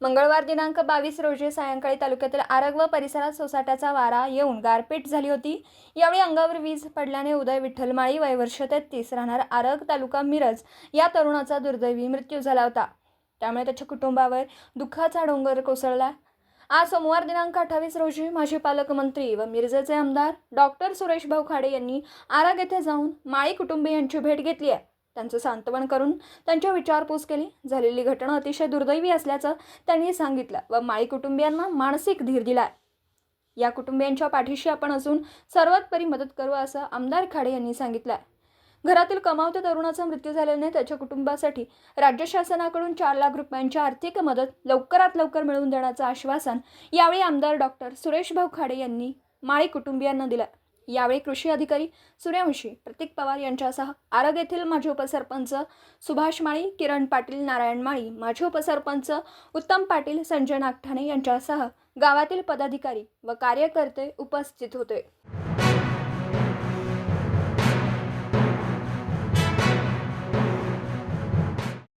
मंगळवार दिनांक बावीस रोजी सायंकाळी तालुक्यातील आरग व परिसरात सोसाट्याचा वारा येऊन गारपीट झाली होती. यावेळी अंगावर वीज पडल्याने उदय विठ्ठलमाळी वयवर्ष तेहतीस राहणार आरग तालुका मिरज या तरुणाचा दुर्दैवी मृत्यू झाला होता. त्यामुळे त्याच्या कुटुंबावर दुःखाचा डोंगर कोसळला. आज सोमवार दिनांक अठ्ठावीस रोजी माजी पालकमंत्री व मिरजेचे आमदार डॉक्टर सुरेश भाऊ खाडे यांनी आरग येथे जाऊन माळी कुटुंबियांची भेट घेतली आहे. त्यांचं सांत्वन करून त्यांची विचारपूस केली. झालेली घटना अतिशय दुर्दैवी असल्याचं त्यांनी सांगितलं व माळी कुटुंबियांना मानसिक धीर दिला या कुटुंबियांच्या पाठीशी आपण असून सर्वतपरी मदत करू असं आमदार खाडे यांनी सांगितलंय. घरातील कमावत्या तरुणाचा मृत्यू झाल्याने त्याच्या कुटुंबासाठी राज्य शासनाकडून चार लाख रुपयांची आर्थिक मदत लवकरात लवकर मिळवून देण्याचं आश्वासन यावेळी आमदार डॉक्टर सुरेश भाऊ खाडे यांनी माळी कुटुंबियांना दिलं. यावेळी कृषी अधिकारी सूर्यवंशी प्रतीक पवार यांच्यासह आरग येथील माजी उपसरपंच सुभाष माळी किरण पाटील नारायण माळी माजी उपसरपंच उत्तम पाटील संजय नागठाणे यांच्यासह गावातील पदाधिकारी व कार्यकर्ते उपस्थित होते.